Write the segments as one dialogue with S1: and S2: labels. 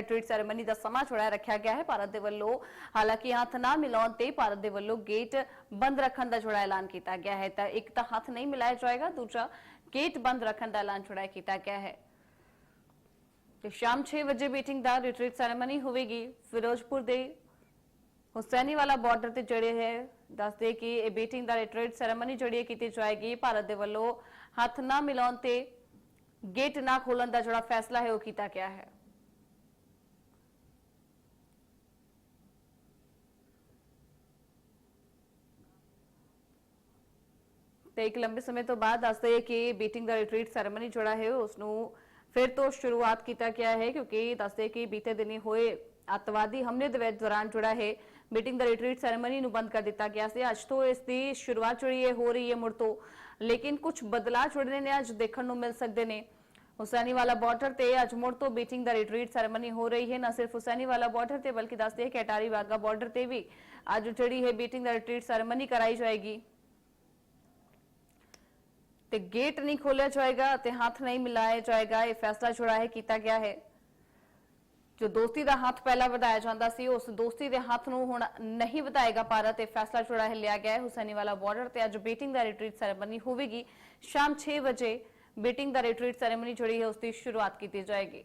S1: Retreat ceremony ਦਾ ਸਮਾਂ ਛੋੜਿਆ ਰੱਖਿਆ ਗਿਆ ਹੈ। ਭਾਰਤ ਦੇ ਵੱਲੋਂ ਹਾਲਾਂਕਿ ਹੱਥ ਨਾ ਮਿਲਾਉਣ ਤੇ ਭਾਰਤ ਦੇ ਵੱਲੋਂ ਗੇਟ ਬੰਦ ਰੱਖਣ ਦਾ ਛੋੜਾ ਐਲਾਨ ਕੀਤਾ ਗਿਆ ਹੈ। ਤਾਂ ਇੱਕ ਤਾਂ ਹੱਥ ਨਹੀਂ ਮਿਲਾਇਆ ਜਾਏਗਾ, ਦੂਜਾ ਗੇਟ ਬੰਦ ਰੱਖਣ ਦਾ ਐਲਾਨ ਛੋੜਾ ਕੀਤਾ ਗਿਆ ਹੈ। ਤੇ ਸ਼ਾਮ 6 ਵਜੇ ਮੀਟਿੰਗ ਦਾ ਰਿਟਰੀਟ ਸੈਰੇਮਨੀ ਹੋਵੇਗੀ। ਫਿਰੋਜ਼ਪੁਰ ਦੇ ਹੁਸੈਨੀ ਵਾਲਾ ਬਾਰਡਰ ਤੇ ਜਿਹੜੇ ਹੈ, ਦੱਸਦੇ ਕਿ ਇਹ ਮੀਟਿੰਗ ਦਾ ਰਿਟਰੀਟ ਸੈਰੇਮਨੀ ਜਿਹੜੀ ਹੈ ਕੀਤੀ ਜਾਏਗੀ। ਭਾਰਤ ਦੇ ਵੱਲੋਂ ਹੱਥ ਨਾ ਮਿਲਾਉਣ ਤੇ ਗੇਟ ਨਾ ਖੋਲਣ ਦਾ ਜਿਹੜਾ ਫੈਸਲਾ ਹੈ, ਉਹ ਕੀਤਾ ਗਿਆ ਹੈ। ਤੇ ਇੱਕ ਲੰਬੇ ਸਮੇਂ ਤੋਂ ਬਾਅਦ ਦੱਸਦੇ ਕਿ ਮੀਟਿੰਗ ਦਾ ਰਿਟਰੀਟ ਸੈਰੇਮਨੀ ਜਿਹੜਾ ਹੈ ਉਸ ਨੂੰ ਫਿਰ ਤੋਂ ਸ਼ੁਰੂਆਤ ਕੀਤਾ ਗਿਆ ਹੈ, ਕਿਉਂਕਿ ਦੱਸਦੇ ਕਿ ਬੀਤੇ ਦਿਨੀ ਹੋਏ ਅੱਤਵਾਦੀ ਹਮਲੇ ਦੇ ਦੌਰਾਨ ਜਿਹੜਾ ਹੈ ਮੀਟਿੰਗ ਦਾ ਰਿਟਰੀਟ ਸੈਰੇਮਨੀ ਨੂੰ ਬੰਦ ਕਰ ਦਿੱਤਾ ਗਿਆ ਸੀ। ਅੱਜ ਤੋਂ ਇਸ ਦੀ ਸ਼ੁਰੂਆਤ ਜਿਹੜੀ ਹੈ ਹੋ ਰਹੀ ਹੈ ਮੁੜ ਤੋਂ, ਲੇਕਿਨ ਕੁਝ ਬਦਲਾਅ ਜਿਹੜੇ ਨੇ, ਅੱਜ ਦੇਖਣ ਨੂੰ ਮਿਲ ਸਕਦੇ ਨੇ। ਹੁਸੈਨੀ ਵਾਲਾ ਬਾਰਡਰ ਤੇ ਅੱਜ ਮੁੜ ਤੋਂ ਮੀਟਿੰਗ ਦਾ ਰਿਟਰੀਟ ਸੈਰੇਮਨੀ ਹੋ ਰਹੀ ਹੈ। ਨਾ ਸਿਰਫ ਹੁਸੈਨੀ ਵਾਲਾ ਬਾਰਡਰ ਤੇ, ਬਲਕਿ ਦੱਸਦੇ ਕਿ ਅਟਾਰੀ ਵਾਗਾ ਬਾਰਡਰ ਤੇ ਵੀ ਅੱਜ ਜਿਹੜੀ ਹੈ ਬੀਟਿੰਗ ਦਾ ਰਿਟਰੀਟ ਸੈਰੇਮਨੀ ਕਰਾਈ ਜਾਏਗੀ। ਤੇ ਗੇਟ ਨਹੀਂ ਖੋਲਿਆ ਜਾਏਗਾ ਤੇ ਹੱਥ ਨਹੀਂ ਮਿਲਾਇਆ ਜਾਏਗਾ, ਇਹ ਫੈਸਲਾ ਜਿਹੜਾ ਹੈ ਕੀਤਾ ਗਿਆ ਹੈ। ਜੋ ਦੋਸਤੀ ਦਾ ਹੱਥ ਪਹਿਲਾਂ ਵਧਾਇਆ ਜਾਂਦਾ ਸੀ, ਉਸ ਦੋਸਤੀ ਦੇ ਹੱਥ ਨੂੰ ਹੁਣ ਨਹੀਂ ਵਧਾਏਗਾ ਭਾਰਤ, ਇਹ ਫੈਸਲਾ ਜਿਹੜਾ ਹੈ ਲਿਆ ਗਿਆ ਹੈ। ਹੁਸੈਨੀਵਾਲਾ ਬਾਰਡਰ ਤੇ ਅੱਜ ਮੀਟਿੰਗ ਦਾ ਰਿਟਰੀਟ ਸੈਰੇਮਨੀ ਹੋਵੇਗੀ। ਸ਼ਾਮ 6 ਵਜੇ ਮੀਟਿੰਗ ਦਾ ਰਿਟਰੀਟ ਸੈਰੇਮਨੀ ਜਿਹੜੀ ਹੈ, ਉਸ ਦੀ ਸ਼ੁਰੂਆਤ ਕੀਤੀ ਜਾਏਗੀ।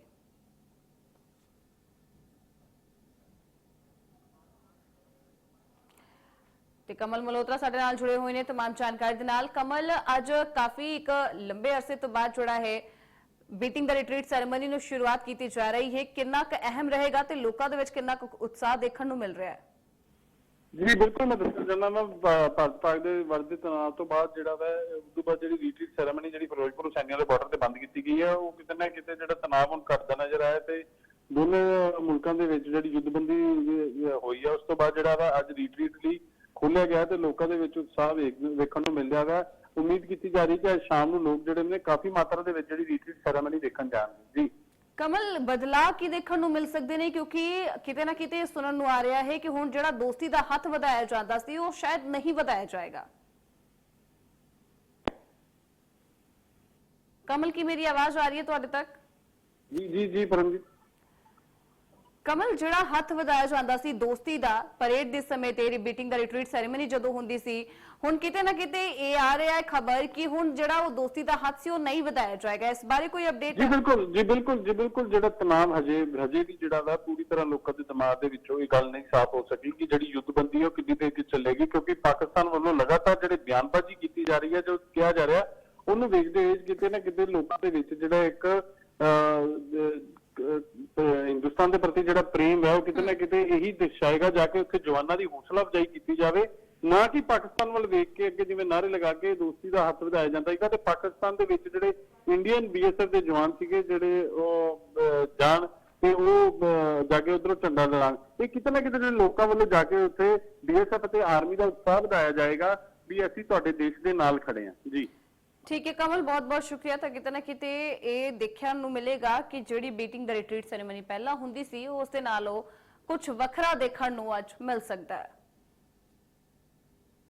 S1: ਤੇ ਕਮਲ ਮਲੋਤਰਾ ਸਾਡੇ ਨਾਲ ਜੁੜੇ ਹੋਏ ਨੇ तमाम ਜਾਣਕਾਰੀ ਦੇ ਨਾਲ ਕਮਲ ਅੱਜ ਕਾਫੀ ਇੱਕ ਲੰਬੇ ਅਰਸੇ ਤੋਂ ਬਾਅਦ ਜੁੜਾ ਹੈ ਮੀਟਿੰਗ ਦਾ ਰਿਟਰੀਟ ਸੈਰੇਮਨੀ ਨੂੰ ਸ਼ੁਰੂਆਤ ਕੀਤੀ ਜਾ ਰਹੀ ਹੈ ਕਿੰਨਾ ਕੁ ਅਹਿਮ ਰਹੇਗਾ ਤੇ ਲੋਕਾਂ ਦੇ ਵਿੱਚ ਕਿੰਨਾ ਕੁ ਉਤਸ਼ਾਹ ਦੇਖਣ ਨੂੰ ਮਿਲ ਰਿਹਾ ਹੈ
S2: ਜੀ ਬਿਲਕੁਲ ਮੈਂ ਦੱਸਣਾ ਚਾਹੁੰਦਾ ਮੈਂ ਭਾ- ਭਾਰਤ ਪਾਕ ਦੇ ਵਰਦੇ ਤਣਾਅ ਤੋਂ ਬਾਅਦ ਜਿਹੜਾ ਵਾ ਉਸ ਤੋਂ ਬਾਅਦ ਜਿਹੜੀ ਰੀਟਰੀਟ ਸੈਰੇਮਨੀ ਜਿਹੜੀ ਫਿਰੋਜ਼ਪੁਰ ਹੁਸੈਨੀਆਂ ਦੇ ਬਾਰਡਰ ਤੇ ਬੰਦ ਕੀਤੀ ਗਈ ਹੈ ਉਹ ਕਿਤੇ ਨਾ ਕਿਤੇ ਜਿਹੜਾ ਤਣਾਅ ਹੁਣ ਘਟਦਾ ਨਜ਼ਰ ਆਇਆ ਤੇ ਦੋਨੇ ਮੁਲਕਾਂ ਦੇ ਵਿੱਚ ਜਿਹੜੀ ਯੁੱਧਬੰਦੀ ਅਹ, ਹੋਈ ਹੈ ਉਸ ਤੋਂ ਬਾਅਦ ਜਿਹੜਾ ਵਾ ਅੱਜ ਰੀਟਰੀਟ ਲਈ ਖੋਲਿਆ ਗਿਆ ਤੇ ਲੋਕਾਂ ਦੇ ਵਿੱਚ ਉਤਸ਼ਾਹ ਵੇਖ- ਵੇਖਣ ਨੂੰ ਮਿਲ ਰਿਹਾ ਵਾ। ਉਮੀਦ ਕੀਤੀ ਜਾ ਰਹੀ ਕਿ ਅੱਜ ਸ਼ਾਮ ਨੂੰ ਲੋਕ ਜਿਹੜੇ ਨੇ ਕਾਫੀ ਮਾਤਰਾ ਦੇ ਵਿੱਚ ਜਿਹੜੀ ਰੀਟਰੀਟ ਸੈਰੇਮਨੀ ਦੇਖਣ ਜਾਣਗੇ। ਜੀ।
S1: ਕਮਲ ਬਦਲਾਅ ਕੀ ਦੇਖਣ ਨੂੰ ਮਿਲ ਸਕਦੇ ਨੇ? ਕਿਉਂਕਿ ਕਿਤੇ ਨਾ ਕਿਤੇ ਸੁਣਨ ਨੂੰ ਆ ਰਿਹਾ ਹੈ ਕਿ ਹੁਣ ਜਿਹੜਾ ਦੋਸਤੀ ਦਾ ਹੱਥ ਵਧਾਇਆ ਜਾਂਦਾ ਸੀ ਉਹ ਸ਼ਾਇਦ ਨਹੀਂ ਵਧਾਇਆ ਜਾਏਗਾ। ਕਮਲ ਕੀ ਮੇਰੀ ਆਵਾਜ਼ ਆ ਰਹੀ ਹੈ ਤੁਹਾਡੇ ਤੱਕ?
S2: ਜੀ ਜੀ ਜੀ ਪਰਮਜੀਤ।
S1: ਕਮਲ ਜਿਹੜਾ ਹੱਥ ਵਧਾਇਆ ਜਾਂਦਾ ਸੀ ਦੋਸਤੀ ਦਾ ਪਰੇਡ ਦੇ ਸਮੇਂ ਤੇ ਰਿਬੀਟਿੰਗ ਦਾ ਰਿਟਰੀਟ ਸੈਰੇਮਨੀ ਜਦੋਂ ਹੁੰਦੀ ਸੀ ਹੁਣ ਕਿਤੇ ਨਾ ਕਿਤੇ ਇਹ ਆ ਰਿਹਾ ਹੈ ਖਬਰ ਕਿ ਹੁਣ ਜਿਹੜਾ ਉਹ ਦੋਸਤੀ ਦਾ ਹੱਥ ਸੀ ਉਹ ਨਹੀਂ ਵਧਾਇਆ ਜਾਏਗਾ। ਇਸ ਬਾਰੇ ਕੋਈ ਅਪਡੇਟ
S2: ਜੀ ਬਿਲਕੁਲ ਜੀ ਬਿਲਕੁਲ ਜੀ ਬਿਲਕੁਲ ਜਿਹੜਾ ਤਣਾਅ ਹਜੇ ਹਜੇ ਵੀ ਜਿਹੜਾ ਵਾ ਪੂਰੀ ਤਰ੍ਹਾਂ ਲੋਕਾਂ ਦੇ ਦਿਮਾਗ ਦੇ ਵਿੱਚੋਂ ਇਹ ਗੱਲ ਨਹੀਂ ਸਾਫ਼ ਹੋ ਸਕੀ ਕਿ ਜਿਹੜੀ ਯੁੱਧਬੰਦੀ ਹੈ ਉਹ ਕਿੰਨੀ ਦੇਰ ਤੱਕ ਚੱਲੇਗੀ ਕਿਉਂਕਿ ਪਾਕਿਸਤਾਨ ਵੱਲੋਂ ਲਗਾਤਾਰ ਜਿਹੜੇ ਬਿਆਨਬਾਜ਼ੀ ਕੀਤੀ ਜਾ ਰਹੀ ਹੈ ਜੋ ਕਿਹਾ ਜਾ ਰਿਹਾ ਉਹਨੂੰ ਵੇਖਦੇ ਹੋਏ ਕਿਤੇ ਨਾ ਕਿਤੇ ਲੋਕਾਂ ਦੇ ਵਿੱਚ ਜਿਹੜਾ ਇੱਕ ਹਿੰਦੁਸਤਾਨ ਦੇ ਪ੍ਰਤੀ ਜਿਹੜਾ ਪ੍ਰੇਮ ਹੈ ਉਹ ਕਿਤੇ ਨਾ ਕਿਤੇ ਇਹੀ ਦਰਸਾਏਗਾ ਜਾ ਕੇ ਉੱਥੇ ਜਵਾਨਾਂ ਦੀ ਹੌਸਲਾ ਅਫਜ਼ਾਈ ਕੀਤੀ ਜਾਵੇ। ਨਾ ਕਿ ਪਾਕਿਸਤਾਨ ਵੱਲ ਵੇਖ ਕੇ ਅੱਗੇ ਜਿਵੇਂ ਨਾਰੇ ਲਗਾ ਕੇ ਦੋਸਤੀ ਦਾ ਹੱਥ ਵਧਾਇਆ ਜਾਂਦਾ ਸੀਗਾ ਤੇ ਪਾਕਿਸਤਾਨ ਦੇ ਵਿੱਚ ਜਿਹੜੇ ਇੰਡੀਅਨ ਬੀਐਸਐਫ ਦੇ ਜਵਾਨ ਸੀਗੇ ਜਿਹੜੇ ਉਹ ਜਾਣ ਤੇ ਉਹ ਜਾ ਕੇ ਉਧਰੋਂ ਝੰਡਾ ਲੜਾਣ ਇਹ ਕਿਤੇ ਨਾ ਕਿਤੇ ਜਿਹੜੇ ਲੋਕਾਂ ਵੱਲੋਂ ਜਾ ਕੇ ਉੱਥੇ ਬੀਐਸਐਫ ਤੇ ਆਰਮੀ ਦਾ ਉਤਸ਼ਾਹ ਵਧਾਇਆ ਜਾਏਗਾ ਵੀ ਅਸੀਂ ਤੁਹਾਡੇ ਦੇਸ਼ ਦੇ ਨਾਲ ਖੜੇ ਹਾਂ। ਜੀ।
S1: ਠੀਕ ਹੈ, ਕਮਲ ਬਹੁਤ ਬਹੁਤ ਸ਼ੁਕਰੀਆ। ਤਾਂ ਕਿਤੇ ਨਾ ਕਿਤੇ ਇਹ ਦੇਖਣ ਨੂੰ ਮਿਲੇਗਾ ਕਿ ਜਿਹੜੀ ਬੀਟਿੰਗ ਦਾ ਰਿਟਰੀਟ ਸੈਰੇਮਨੀ ਪਹਿਲਾਂ ਹੁੰਦੀ ਸੀ, ਉਸ ਦੇ ਨਾਲੋਂ ਕੁਝ ਵੱਖਰਾ ਦੇਖਣ ਨੂੰ ਅੱਜ ਮਿਲ ਸਕਦਾ ਹੈ।